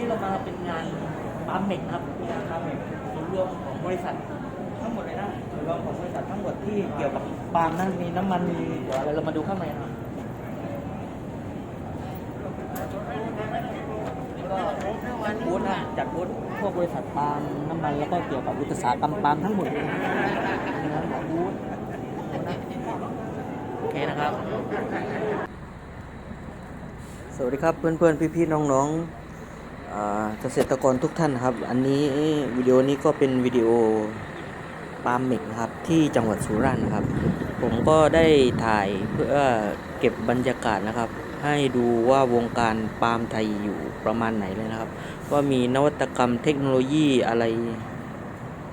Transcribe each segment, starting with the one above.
นี้เรามาเป็นงานปาล์มเมกนะครับงานปาล์มเมกส่วนรวมของบริษัททั้งหมดเลยนะส่วนรวมของบริษัททั้งหมดที่เกี่ยวกับปาล์มนะมีน้ำมันมีเดี๋ยวอะไรเรามาดูข้างในนะครับก็จัดบูธนะจัดบูธพวกบริษัทปาล์มน้ำมันแล้วก็เกี่ยวกับอุตสาหกรรมปาล์มทั้งหมดเลยนะครับบูธนะโอเคนะครับ สวัสดีครับเพื่อนๆพี่ๆน้องๆอ่า เกษตรกรทุกท่านครับ อันนี้วิดีโอนี้ก็เป็นวิดีโอปาล์มเมกครับที่จังหวัดสุราษฎร์ครับ ผมก็ได้ถ่ายเพื่อเก็บบรรยากาศนะครับ ให้ดูว่าวงการปาล์มไทยอยู่ประมาณไหนเลยนะครับ ว่ามีนวัตกรรมเทคโนโลยีอะไร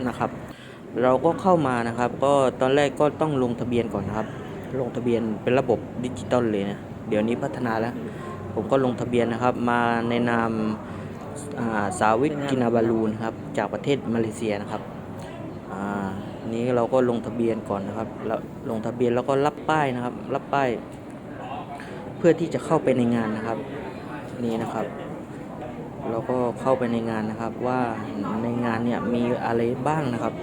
นะครับ เราก็เข้ามานะครับ ก็ตอนแรกก็ต้องลงทะเบียนก่อนนครับ ลงทะเบียนเป็นระบบดิจิตอลเลยนะเดี๋ยวนี้พัฒนาแล้ว ผมก็ลงทะเบียนนะครับมาในนาม สาวิกกินาบาลูนครับจากประเทศมาเลเซียนะครับอ่านี้เราก็ลงทะเบียนก่อนนะครับแล้วลงทะเบียนแล้วก็รับป้ายนะครับ รับป้าย เพื่อที่จะเข้าไปในงานนะครับ นี่นะครับเราก็เข้าไปในงานนะครับว่าในงานเนี่ยมีอะไรบ้างนะครับ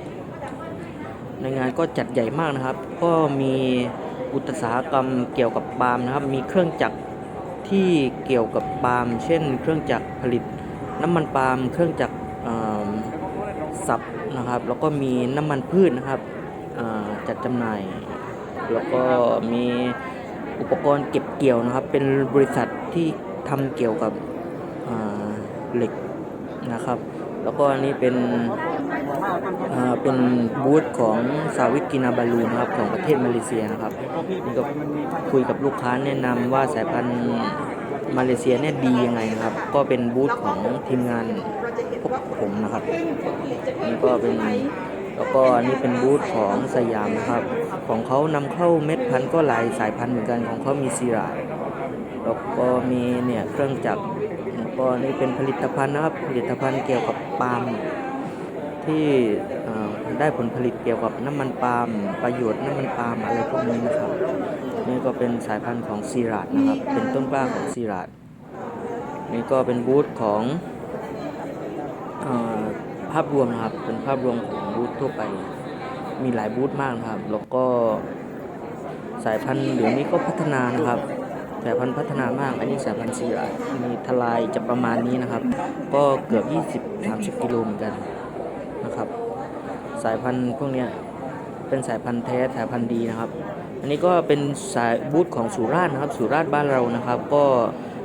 ในงานก็จัดใหญ่มากนะครับ ก็มีอุตสาหกรรมเกี่ยวกับปาล์มนะครับ มีเครื่องจักรที่เกี่ยวกับปาล์มเช่น เครื่องจักรผลิต น้ำมันปาล์มเครื่องจักรสับนะครับ แล้วก็มีน้ำมันพืชนะครับจัดจำหน่าย แล้วก็มีอุปกรณ์เก็บเกี่ยวนะครับ เป็นบริษัทที่ทำเกี่ยวกับเหล็กนะครับ แล้วก็อันนี้เป็นเป็นบูธของสาวิกินาบาลูนะครับของประเทศมาเลเซียนะครับนี่ก็คุยกับลูกค้าแนะนำว่าสายพันธุ์ มาเลเซียเนี่ยดียังไงนะครับ ก็เป็นบูธของทีมงานพวกผมนะครับนี่ก็เป็นแล้วก็อันนี้เป็นบูธของสยามนะครับ ของเขานำเข้าเม็ดพันธุ์ก็หลายสายพันธุ์เหมือนกันของเขามีซีราแล้วก็มีเนี่ยเครื่องจักรแล้วก็นี่เป็นผลิตภัณฑ์นะครับ ผลิตภัณฑ์เกี่ยวกับปาล์ม ที่ได้ผลผลิตเกี่ยวกับน้ำมันปาล์มประโยชน์น้ำมันปาล์มอะไรพวกนี้นะครับ นี่ก็เป็นสายพันธุ์ของซีราดนะครับ เป็นต้นกล้าของซีราดนี่ก็เป็นบูธของอภาพรวมนะครับ เป็นภาพรวมของบูธทั่วไป มีหลายบูธมากนะครับ แล้วก็สายพันธุ์เดี๋ยวนี้ก็พัฒนานะครับสายพันธุ์พัฒนามาก อันนี้สายพันธุ์ซีราดมีทลายจะประมาณนี้นะครับ ก็เกือบ 20-30 กิโลเหมือนกันนะครับ สายพันธุ์พวกเนี้ยเป็นสายพันธุ์แท้สายพันธุ์ดีนะครับ อันนี้ก็เป็นสายบูธของสุราษฎร์นะครับ สุราษฎร์บ้านเรานะครับ ก็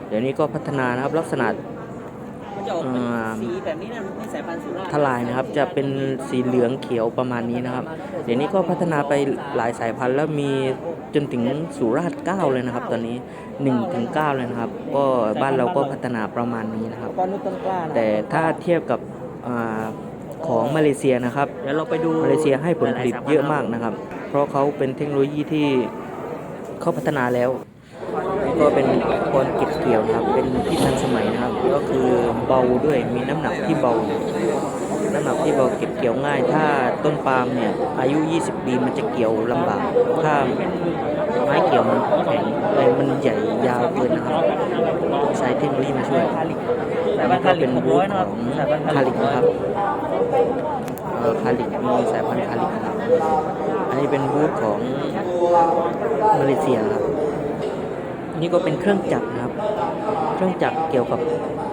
เดี๋ยวนี้ก็พัฒนานะครับลักษณะจะออกเป็นสีแบบนี้นะนี่สายพันธุ์สุราษฎร์ทลายนะครับจะเป็นสีเหลืองเขียวประมาณนี้นะครับ เดี๋ยวนี้ก็พัฒนาไปหลายสายพันธุ์แล้วมีจนถึงสุราษฎร์9เลยนะครับ ตอนนี้1ถึง9เลยนะครับ ก็บ้านเราก็พัฒนาประมาณนี้นะครับ แต่ถ้าเทียบกับ ของมาเลเซียนะครับเดี๋ยวเราไปดูมาเลเซียให้ผลผลิตเยอะมากนะครับ เพราะเขาเป็นเทคโนโลยีที่เขาพัฒนาแล้ว ก็เป็นอุปกรณ์เก็บเกี่ยวนะครับ เป็นที่ทันสมัยนะครับ ก็คือเบาด้วยมีน้ำหนักที่เบา น้ำหนักที่เบาเก็บเกี่ยวง่าย ถ้าต้นปาล์มเนี่ยอายุ 20 ปีมันจะเกี่ยวลำบาก ถ้าไม้เกี่ยวมันแข็งเลยมันใหญ่ยาวเกินนะครับต้องใช้เทคโนโลยีมาช่วยคาลิกแล้วก็เป็นบูธของคาลิกนะครับเอ่อ คาลิกมีสายพันธุ์คาลิกครับ อันนี้เป็นบูธของมาเลเซียครับ นี่ก็เป็นเครื่องจักรครับ เครื่องจักรเกี่ยวกับ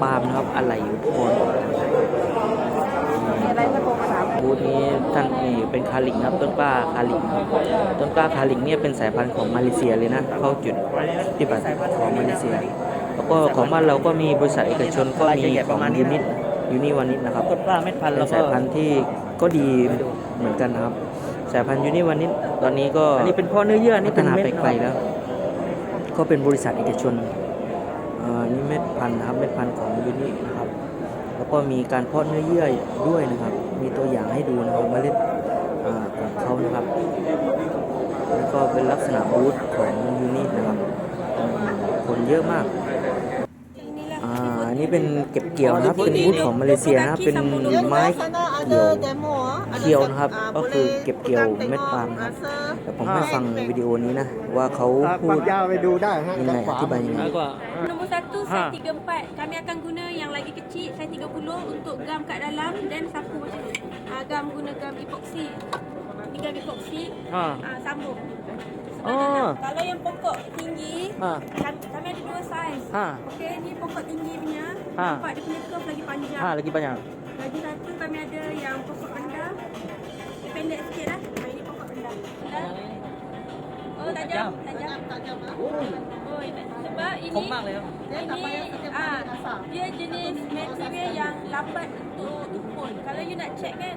ปาล์มนะครับอะไหล่อุปกรณ์บูธนี้ท่านนี่เป็นคาลิกครับต้นกล้าคาลิกต้นกล้าคาลิกเนี่ยเป็นสายพันธุ์ของมาเลเซียเลยนะเข้าจุดปฏิบัติของมาเลเซีย แล้วก็ของบ้านเราก็มีบริษัทเอกชนก็มีของยูนิต ยูนิวานิตนะครับต้นกล้าเม็ดพันธุ์เป็แล้นวก็สายพันธุ์ที่ก็ดีเหมือนกันนะครับ สายพันธุ์ยูนิวานิตตอนนี้ก็อันนี้เป็นพ่อเนื้อเยื่ออันพันี่ฒเป็นนาเม็ดไปไกลแล้ว ก็เป็นบริษัทเอกชนเอ่อนี่เม็ดพันธุ์นะครับเม็ดพันธุ์ของยูนินะครับ แล้วก็มีการเพาะเนื้อเยื่อด้วยนะครับ มีตัวอย่างให้ดูนะครับเมล็ดอ่าของเขานะครับ แล้วก็เป็นลักษณะบูธของยูนินะครับอืมคนเยอะมากอ่าอั นนี้เป็นเก็บเกี่ยวนะครับเป็นบูธของมาเลเซียนะครับเป็นไม้เกี่ยวเคียวนะครับ ก็คือเก็บเกี่ยวเม็ดปาล์มครับแต่ผมให้ฟังวิดีโอนี้นะว่าเขาพูปัดกยาวไปดูได้ฮะยังไงอธิบายยังไงแล้วก็ Nombor satu, set 34. Kami akan guna yang lagi kecil kecil saiz 30 untuk gam kat dalam dan sapu macam ni. Ah gam guna gam epoxy. tiga dekoksi ha. ha. sambung Oh. Kalau yang pokok tinggi, ha. kami, kami ada dua saiz. Ha. Okey, ni pokok tinggi punya. Ha. Nampak dia punya curve lagi panjang. Ha, lagi panjang. Lagi satu kami ada yang pokok rendah. Pendek sikit lah. Ha, ini pokok rendah. Oh, tajam. Tajam. Tajam. tajam. Ah. Oh. Sebab ini, Komang, dia, ini, eh, ah, dia jenis material yang lambat untuk tumpul. Kalau you nak check kan,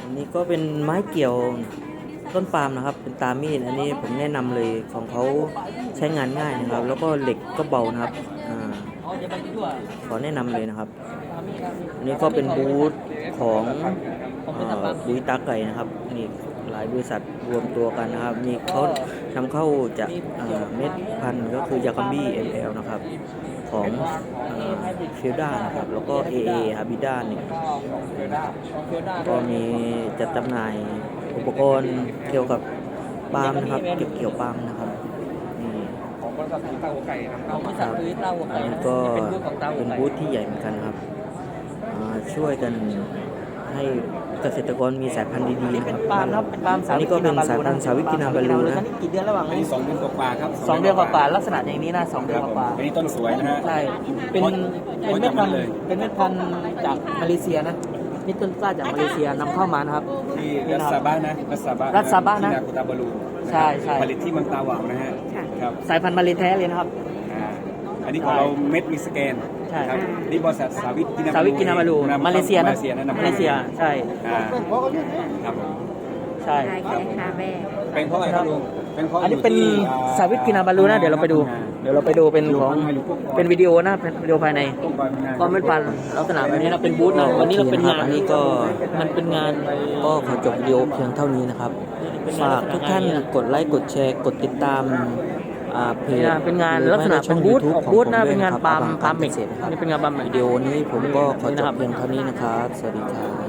อันนี้ก็เป็นไม้เกี่ยวต้นปาล์มนะครับ เป็นตามีดอันนี้ผมแนะนำเลยของเขาใช้งานง่ายนะครับ แล้วก็เหล็กก็เบานะครับขอแนะนำเลยนะครับ อันนี้ก็เป็นบูธของเอ่อปุ๋ยตาไก่นะครับนี่หลายบริษัทรวมตัวกันนะครับนี่เขานำเข้าจากเม็ดพันธุ์ก็คือยาคัมบี้เอลนะครับ ของเฟิลด้านะครับ แล้วก็ AA ฮาบิด้าหนึ่งก็ของเฟลด้าของเฟลด้าก็มีจัดจำหน่ายอุปกรณ์เกี่ยวกับปาล์มนะครับ เก็บเกี่ยวปาล์มนะครับนี่ของบริษัทสีตาหัวไก่นำเอาเข้าบมาริษัทคือเต้าหัวอัไก่นนี้นะก็เป็นบูธของเต้าหัเป็วนไก่บูธที่ใหญ่เหมือนกันครับอ่าช่วยกันให้ เกษตรกรมีสายพันธุ์ดีๆนี่นะเป็คนรับปาล์มนะครับเป็นปาล์มอันนี้ก็เป็นสายพันธุ์สาวิกินาบาลูนะอันี่กี่เดือนแล้วบ้างอันนี้สองเดือนกว่าๆครับสองเดือนกว่าๆลักษณะอย่างนี้นะสองเดือนครับกผมว่าอันนี้ต้นสวยนะฮะๆใช่เป็นโอ้ยเป็นเม็ดพันธุ์โอ้ยจำได้เลยเป็นเม็ดพันธุ์จากมาเลเซียนะนี่ต้นกล้าจากมาเลเซียนำเข้ามานะครับที่รัสซาบ้านะรัสซาบ้ารัสซาบ้านะที่นาคุตาบาลูใช่ใช่ผลิตที่เมืองตาหวังนะฮะครับสายพันธุ์มาเลแท้เลยนะครับอ่าอันนี้ของเราเม็ดมีสแกน ใช่ครับนี่บริษัทสาวิกินาสาวิกินาบาลูนำข้มาเลเซียนะมาเลเซียนะนำข้มาเลเซียใช่อ่าครับผมใช่เป็นเพราะอะไรครับลุงเป็นเพราะอันนี้เป็นยู่ที่สาวิตกินาบาลูนะเดี๋ยวเราไปดู เดี๋ยวเราไปดูเป็นของเป็นวิดีโอนะเป็นวิดีโอภายในต้นกอยพังงานก็ไม่พันลักษณะแบบนี้นะเป็นบูธนะวันนี้เราเป็นงานอันนี้ก็มันเป็นงานก็ขอจบวิดีโอเพียงเท่านี้นะครับฝากทุกท่านกดไลค์กดแชร์กดติดตามอ่า เพจนี่นะเป็นงานหรือลักษณะไม่ก็ช่องเป็นบูธ YouTube ออกของบูธผมนะด้วยเป็นงานครับปาล์มอภปาล์มกเมกษตรครับนี่เป็นงานปาล์มเมกวิดีโอนี้ผมก็ขอนี่จนะครับบเพียงเท่านี้นะครับ สวัสดีครับ